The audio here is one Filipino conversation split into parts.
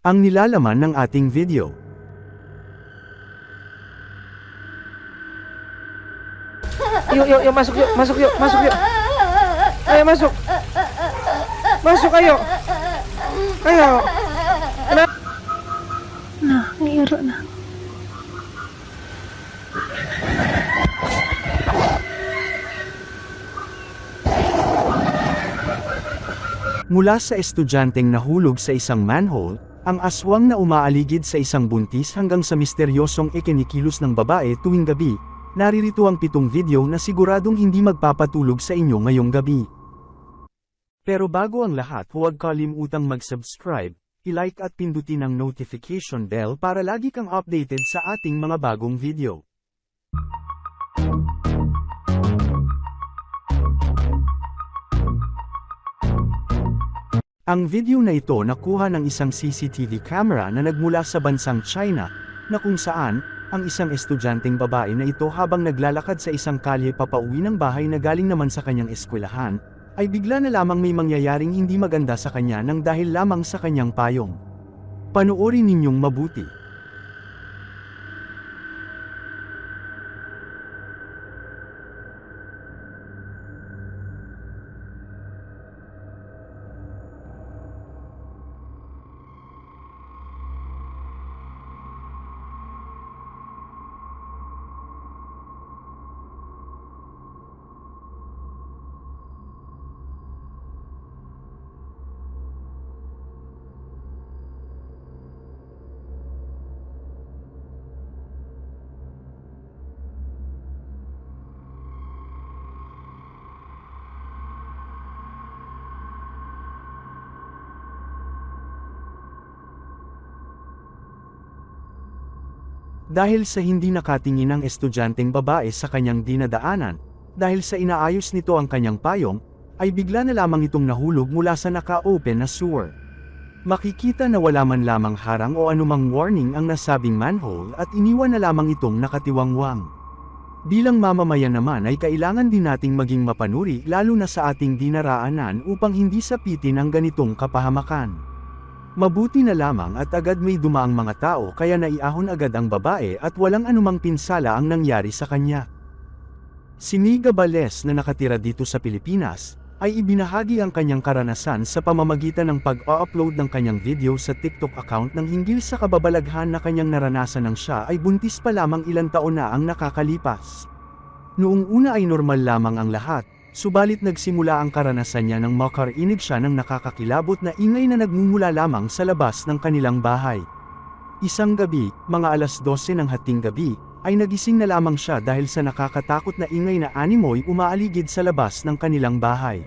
Ang nilalaman ng ating video. Yuk, yuk, yuk, masuk yuk, masuk yuk, masuk yuk. Ayo masuk. Masuk ayo. Ayo. Kenapa? Nah, ngiro na. Mula sa estudyanteng nahulog sa isang manhole, ang aswang na umaaligid sa isang buntis hanggang sa misteryosong ikinikilos ng babae tuwing gabi, naririto ang pitong video na siguradong hindi magpapatulog sa inyo ngayong gabi. Pero bago ang lahat huwag kalimutang mag-subscribe, i-like at pindutin ang notification bell para lagi kang updated sa ating mga bagong video. Ang video na ito nakuha ng isang CCTV camera na nagmula sa bansang China, na kung saan, ang isang estudyanteng babae na ito habang naglalakad sa isang kalye papauwi ng bahay na galing naman sa kanyang eskwelahan, ay bigla na lamang may mangyayaring hindi maganda sa kanya nang dahil lamang sa kanyang payong. Panoorin ninyong mabuti. Dahil sa hindi nakatingin ng estudyanteng babae sa kanyang dinadaanan, dahil sa inaayos nito ang kanyang payong, ay bigla na lamang itong nahulog mula sa naka-open na sewer. Makikita na wala man lamang harang o anumang warning ang nasabing manhole at iniwan na lamang itong nakatiwangwang. Bilang mamamayan naman ay kailangan din nating maging mapanuri lalo na sa ating dinaraanan upang hindi sapitin ang ganitong kapahamakan. Mabuti na lamang at agad may dumaang mga tao kaya naiahon agad ang babae at walang anumang pinsala ang nangyari sa kanya. Si Niga Bales na nakatira dito sa Pilipinas, ay ibinahagi ang kanyang karanasan sa pamamagitan ng pag-upload ng kanyang video sa TikTok account ng hinggil sa kababalaghan na kanyang naranasan ng siya ay buntis pa lamang ilang taon na ang nakakalipas. Noong una ay normal lamang ang lahat, subalit nagsimula ang karanasan niya nang makarinig siya ng nakakakilabot na ingay na nagmumula lamang sa labas ng kanilang bahay. Isang gabi, mga alas 12 ng hating gabi, ay nagising na lamang siya dahil sa nakakatakot na ingay na animoy umaaligid sa labas ng kanilang bahay.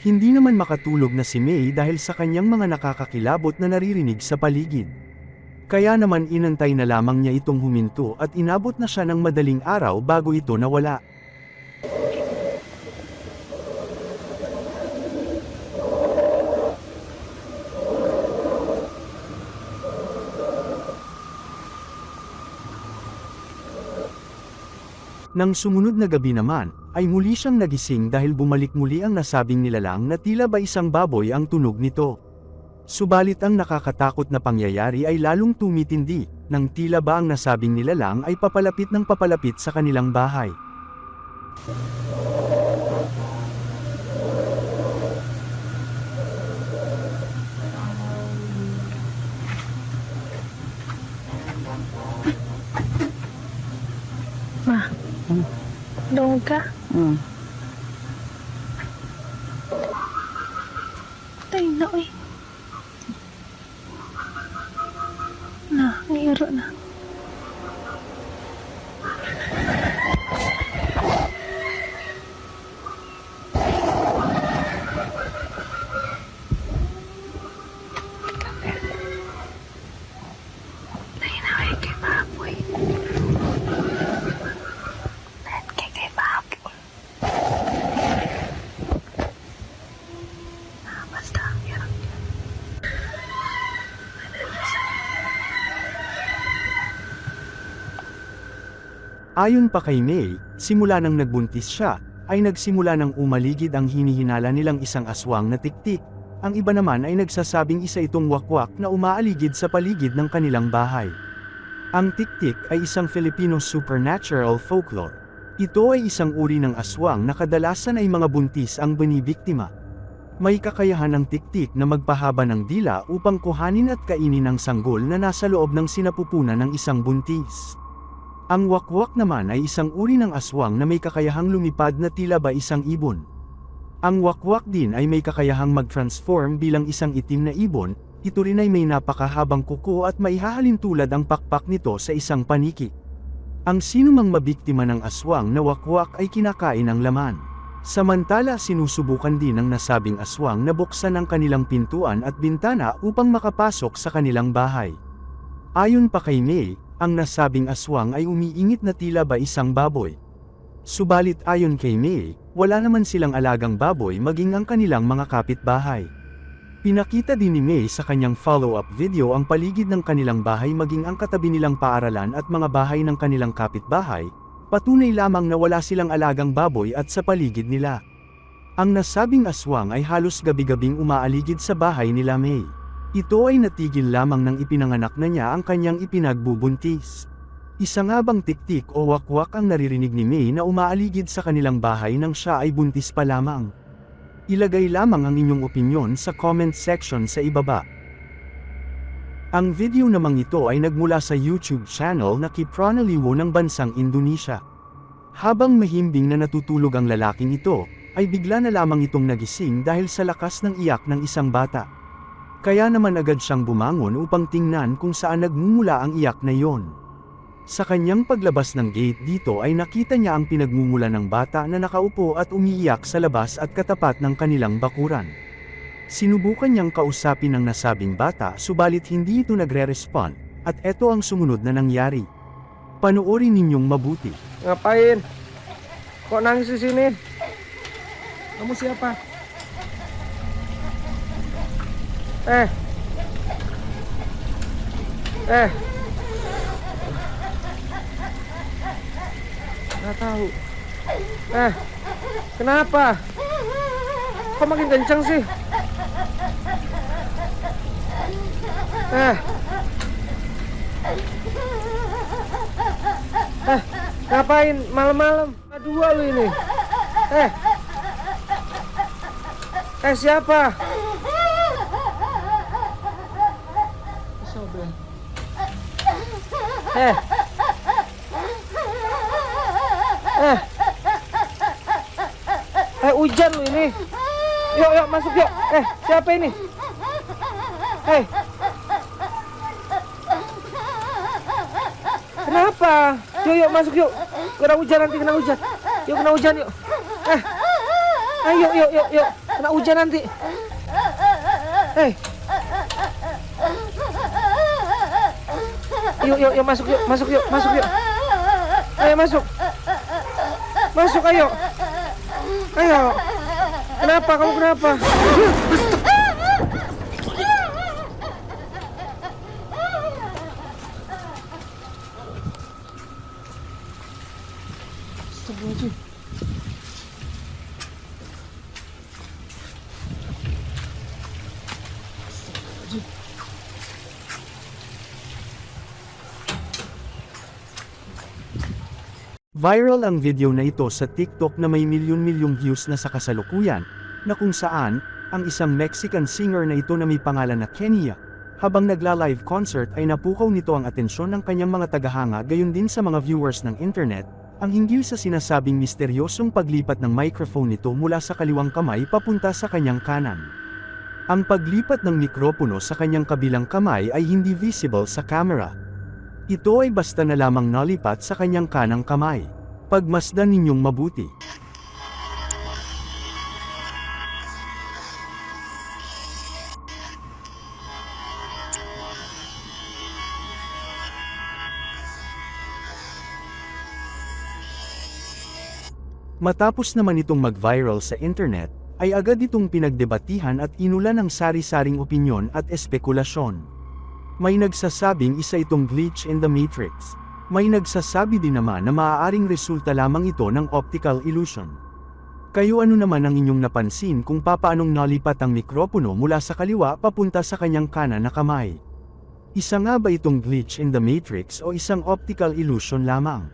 Hindi naman makatulog na si May dahil sa kanyang mga nakakakilabot na naririnig sa paligid. Kaya naman inantay na lamang niya itong huminto at inabot na siya ng madaling araw bago ito nawala. Nang sumunod na gabi naman, ay muli siyang nagising dahil bumalik muli ang nasabing nilalang na tila ba isang baboy ang tunog nito. Subalit ang nakakatakot na pangyayari ay lalong tumitindi, nang tila ba ang nasabing nilalang ay papalapit ng papalapit sa kanilang bahay. Doga? Ừ. Tay nỗi, Nào, nghe rồi nào. Ayon pa kay May, simula nang nagbuntis siya, ay nagsimula ng umaligid ang hinihinala nilang isang aswang na tiktik. Ang iba naman ay nagsasabing isa itong wakwak na umaaligid sa paligid ng kanilang bahay. Ang tiktik ay isang Filipino supernatural folklore. Ito ay isang uri ng aswang na kadalasan ay mga buntis ang binibiktima. May kakayahan ng tiktik na magpahaba ng dila upang kuhanin at kainin ang sanggol na nasa loob ng sinapupunan ng isang buntis. Ang wakwak naman ay isang uri ng aswang na may kakayahang lumipad na tila ba isang ibon. Ang wakwak din ay may kakayahang mag-transform bilang isang itim na ibon, ito rin ay may napakahabang kuko at maihahalin tulad ang pakpak nito sa isang paniki. Ang sinumang mabiktima ng aswang na wakwak ay kinakain ang laman. Samantala sinusubukan din ng nasabing aswang na buksan ang kanilang pintuan at bintana upang makapasok sa kanilang bahay. Ayon pa kay May, ang nasabing aswang ay umiingit na tila ba isang baboy. Subalit ayon kay May, wala naman silang alagang baboy maging ang kanilang mga kapitbahay. Pinakita din ni May sa kanyang follow-up video ang paligid ng kanilang bahay maging ang katabi nilang paaralan at mga bahay ng kanilang kapitbahay, patunay lamang na wala silang alagang baboy at sa paligid nila. Ang nasabing aswang ay halos gabi-gabing umaaligid sa bahay nila May. Ito ay natigil lamang nang ipinanganak na niya ang kanyang ipinagbubuntis. Isa nga tiktik o wakwak ang naririnig ni May na umaaligid sa kanilang bahay nang siya ay buntis pa lamang? Ilagay lamang ang inyong opinyon sa comment section sa ibaba. Ang video namang ito ay nagmula sa YouTube channel na Kipranaliwo ng bansang Indonesia. Habang mahimbing na natutulog ang lalaking ito, ay bigla na lamang itong nagising dahil sa lakas ng iyak ng isang bata. Kaya naman agad siyang bumangon upang tingnan kung saan nagmumula ang iyak na iyon. Sa kanyang paglabas ng gate dito ay nakita niya ang pinagmumula ng bata na nakaupo at umiiyak sa labas at katapat ng kanilang bakuran. Sinubukan niyang kausapin ang nasabing bata subalit hindi ito nagre-respond, at eto ang sumunod na nangyari. Panoorin ninyong mabuti. Ngapain? Kok nangis di sini? Kamu siapa? Eh. Eh. Nggak tahu. Eh. Kenapa? Kok makin kencang sih? Eh. Eh, ngapain malam-malam? Dua lu ini. Eh. Eh, siapa? Eh. Eh. Eh, hujan lu ini. Yuk, yuk, masuk yuk. Eh, siapa ini? Eh. Kenapa? Yuk, yuk, masuk yuk. Kena hujan nanti, kena hujan. Yuk, kena hujan yuk. Eh. Ayo, yuk, yuk, yuk. Kena hujan nanti. Eh. Yuk, yuk, yuk, masuk yuk, masuk yuk, masuk yuk. Ayo, masuk. Masuk, ayo. Ayo. Kenapa? Kamu kenapa? Viral ang video na ito sa TikTok na may milyon-milyong views na sa kasalukuyan, na kung saan, ang isang Mexican singer na ito na may pangalan na Kenya, habang nagla-live concert ay napukaw nito ang atensyon ng kanyang mga tagahanga gayon din sa mga viewers ng internet, ang hinggil sa sinasabing misteryosong paglipat ng microphone nito mula sa kaliwang kamay papunta sa kanyang kanan. Ang paglipat ng mikropono sa kanyang kabilang kamay ay hindi visible sa camera. Ito ay basta na lamang nalipat sa kanyang kanang kamay. Pagmasdan ninyong mabuti. Matapos naman itong mag-viral sa internet, ay agad itong pinagdebatihan at inulan ng sari-saring opinyon at espekulasyon. May nagsasabing isa itong glitch in the matrix. May nagsasabi din naman na maaaring resulta lamang ito ng optical illusion. Kayo ano naman ang inyong napansin kung papaanong nalipat ang mikropono mula sa kaliwa papunta sa kanyang kanan na kamay? Isa nga ba itong glitch in the matrix o isang optical illusion lamang?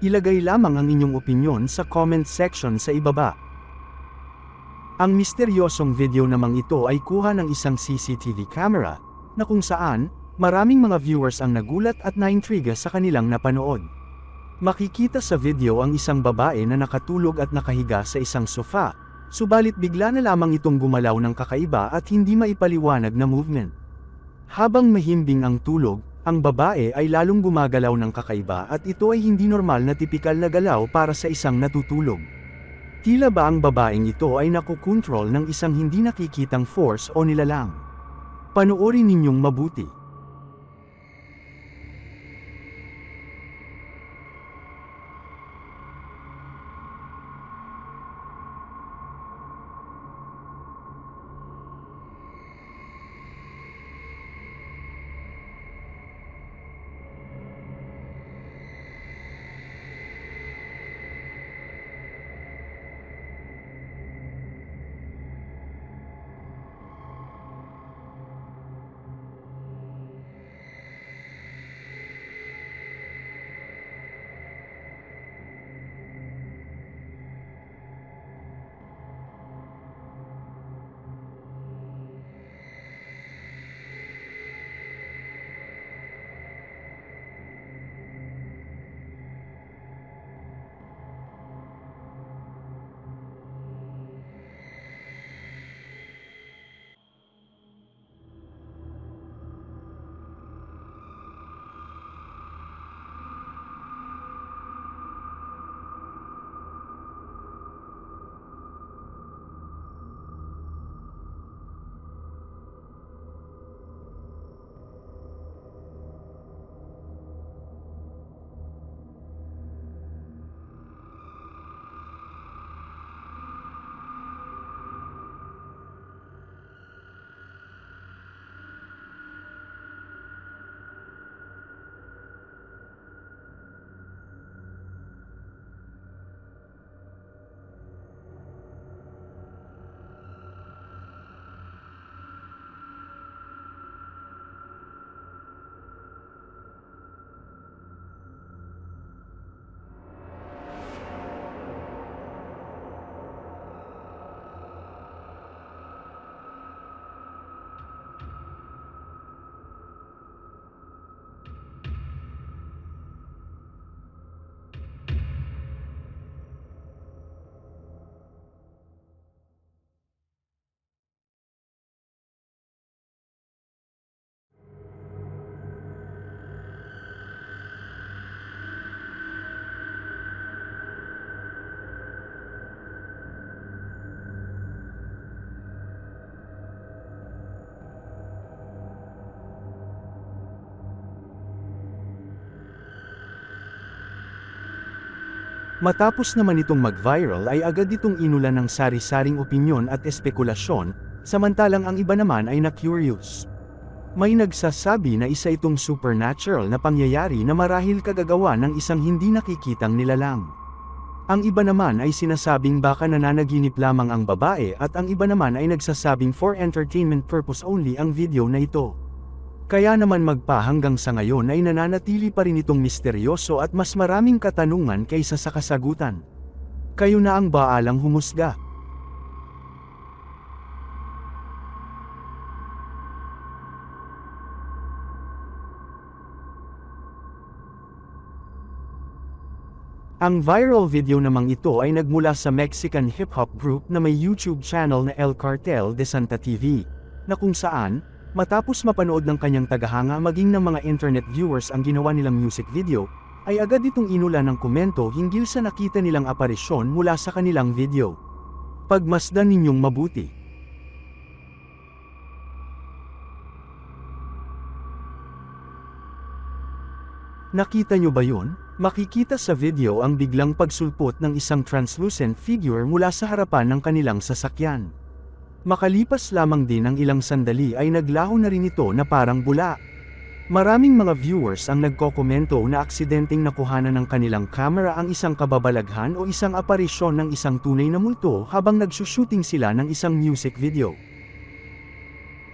Ilagay lamang ang inyong opinyon sa comment section sa ibaba. Ang misteryosong video namang ito ay kuha ng isang CCTV camera, na kung saan, maraming mga viewers ang nagulat at naintriga sa kanilang napanood. Makikita sa video ang isang babae na nakatulog at nakahiga sa isang sofa, subalit bigla na lamang itong gumalaw ng kakaiba at hindi maipaliwanag na movement. Habang mahimbing ang tulog, ang babae ay lalong gumagalaw ng kakaiba at ito ay hindi normal na tipikal na galaw para sa isang natutulog. Tila ba ang babaeng ito ay nakukontrol ng isang hindi nakikitang force o nilalang? Panoorin ninyong mabuti. Matapos naman itong mag-viral ay agad itong inulan ng sari-saring opinyon at espekulasyon, samantalang ang iba naman ay na-curious. May nagsasabi na isa itong supernatural na pangyayari na marahil kagagawa ng isang hindi nakikitang nilalang. Ang iba naman ay sinasabing baka nananaginip lamang ang babae at ang iba naman ay nagsasabing for entertainment purpose only ang video na ito. Kaya naman magpa hanggang sa ngayon ay nananatili pa rin itong misteryoso at mas maraming katanungan kaysa sa kasagutan. Kayo na ang baalang humusga. Ang viral video namang ito ay nagmula sa Mexican hip-hop group na may YouTube channel na El Cartel de Santa TV, na kung saan, matapos mapanood ng kanyang tagahanga maging ng mga internet viewers ang ginawa nilang music video, ay agad itong inula ng komento hinggil sa nakita nilang aparisyon mula sa kanilang video. Pagmasdan ninyong mabuti. Nakita nyo ba yun? Makikita sa video ang biglang pagsulpot ng isang translucent figure mula sa harapan ng kanilang sasakyan. Makalipas lamang din ang ilang sandali ay naglaho na rin ito na parang bula. Maraming mga viewers ang nagkokomento na aksidenteng nakuhanan ng kanilang camera ang isang kababalaghan o isang aparisyon ng isang tunay na multo habang nagsushooting sila ng isang music video.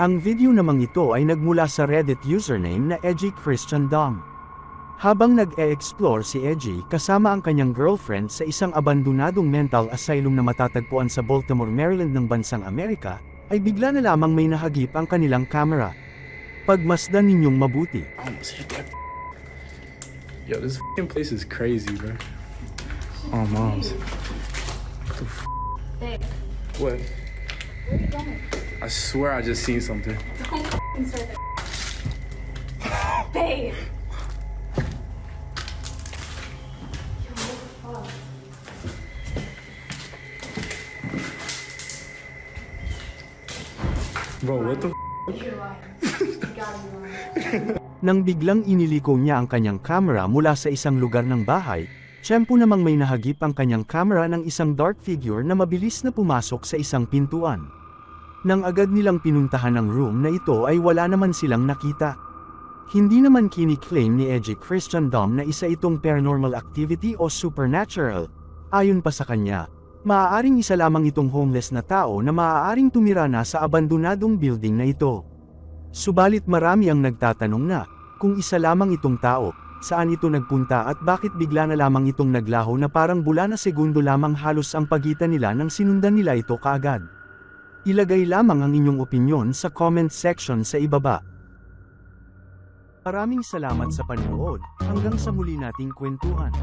Ang video namang ito ay nagmula sa Reddit username na Edgy Christian Dom. Habang nag-e-explore si Edgy kasama ang kanyang girlfriend sa isang abandonadong mental asylum na matatagpuan sa Baltimore, Maryland ng bansang Amerika, ay bigla na lamang may nahagip ang kanilang camera. Pagmasdan ninyong mabuti. Yo, this fing place is crazy, bro. Oh, moms. What the f? Babe, What? where are you going? I swear I just seen something. Don't f***ing start that. Babe! Bro, what the. Nang biglang iniliko niya ang kanyang camera mula sa isang lugar ng bahay, tiyempo namang may nahagip ang kanyang camera ng isang dark figure na mabilis na pumasok sa isang pintuan. Nang agad nilang pinuntahan ang room na ito ay wala naman silang nakita. Hindi naman kiniklaim ni Edgy Christian Dom na isa itong paranormal activity o supernatural. Ayon pa sa kanya, maaaring isa lamang itong homeless na tao na maaaring tumira na sa abandonadong building na ito. Subalit marami ang nagtatanong na, kung isa lamang itong tao, saan ito nagpunta at bakit bigla na lamang itong naglaho na parang bula na segundo lamang halos ang pagitan nila nang sinundan nila ito kaagad. Ilagay lamang ang inyong opinyon sa comment section sa ibaba. Maraming salamat sa panonood, hanggang sa muli nating kwentuhan.